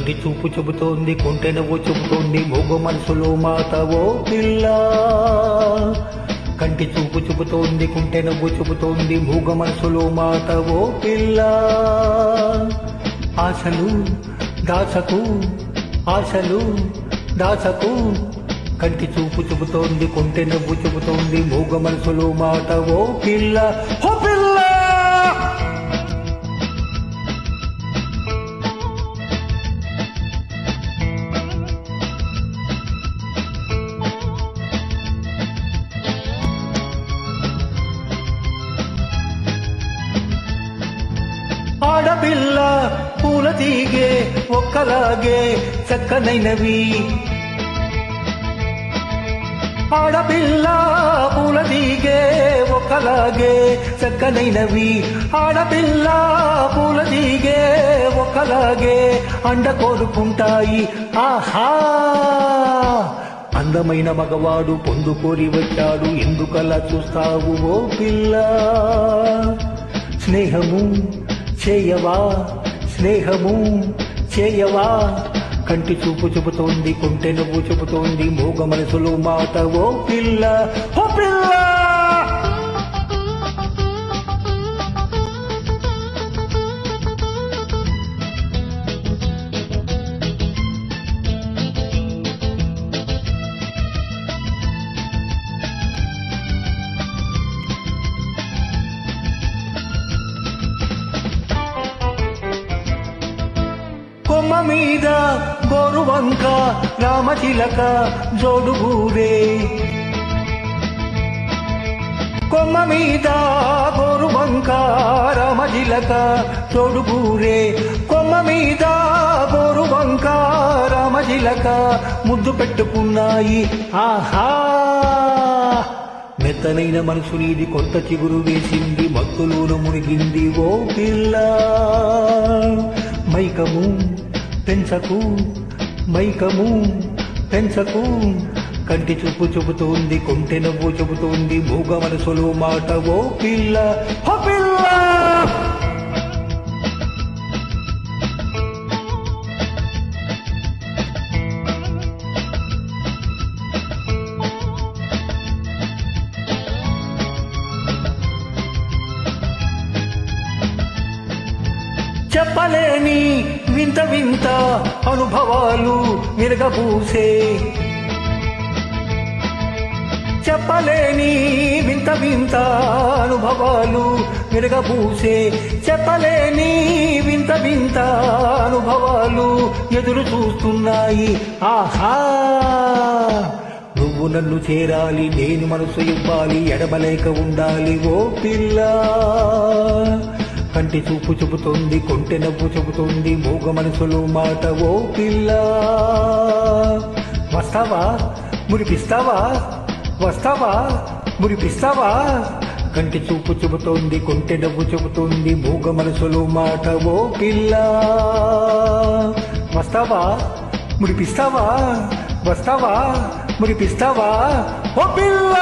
కంటి చూపు చెబుతోంది కొంటె నవ్వు చెబుతోంది మూగ మనసులో మాతవో పిల్ల. కంటి చూపు చెబుతోంది కుంటె నవ్వు చెబుతోంది మూగ మనసులో మాతవో పిల్ల. ఆశలు దాసకు ఆశలు దాసకు కంటి చూపు చెబుతోంది కొంటె నవ్వు చెబుతోంది మూగ మనసులో మాటవో పిల్ల. ఆడపిల్ల పూల తీగే ఒక్కలాగే చక్కనైనవి. ఆడపిల్ల పూల తీగే ఒక్కలాగే చక్కనైనవి. ఆడపిల్ల పూల తీగే ఒక్కలాగే అండ కోరుకుంటాయి. ఆహా! అందమైన మగవాడు పొందుకోరి వచ్చాడు ఎందుకలా చూస్తావు ఓ పిల్ల? స్నేహము చేయవా? స్నేహము చేయవా? కంటి చూపు చెబుతోంది కొంటె నువ్వు చెబుతోంది మూగ మనసులో మాట ఓ పిల్ల ఓ పిల్ల. మీద గోరువంక రామచిలక జోడుగూరే కొమ్మ మీద గోరువంక రామచిలక జోడుగూరే కొమ్మ మీద గోరువంక రామచిలక ముద్దు పెట్టుకున్నాయి. ఆహా! మెత్తనైన మనసు నీది కొత్త చిగురు వేసింది మత్తులోను మునిగింది ఓ పిల్ల. మైకము పెంచకు మైకము పెంచకు. కంటి చూపు చూపుతోంది కొంటె నవ్వు చూపుతోంది మూగ మనసులు మాట ఓ పిల్ల. చెప్పలేని వింత వింత అనుభవాలు విరగబూసే. చెప్పలేని వింత వింత అనుభవాలు విరగబూసే. చెప్పలేని వింత వింత అనుభవాలు ఎదురు చూస్తున్నాయి. ఆహా! నువ్వు నన్ను చేరాలి నేను మనసు ఇవ్వాలి ఎడమలేక ఉండాలి ఓ పిల్ల. కంటి చూపు చెబుతోంది కొంటె నవ్వు చెబుతోంది మూగ మనసులో మాట ఓ పిల్ల. వస్తావా? మురిపిస్తావా? వస్తావా? మురిపిస్తావా? కంటి చూపు చెబుతోంది కొంటె నవ్వు చెబుతోంది మూగ మనసులో మాట ఓ పిల్ల. వస్తావా? మురిపిస్తావా? వస్తావా? మురిపిస్తావా? ఓ పిల్ల!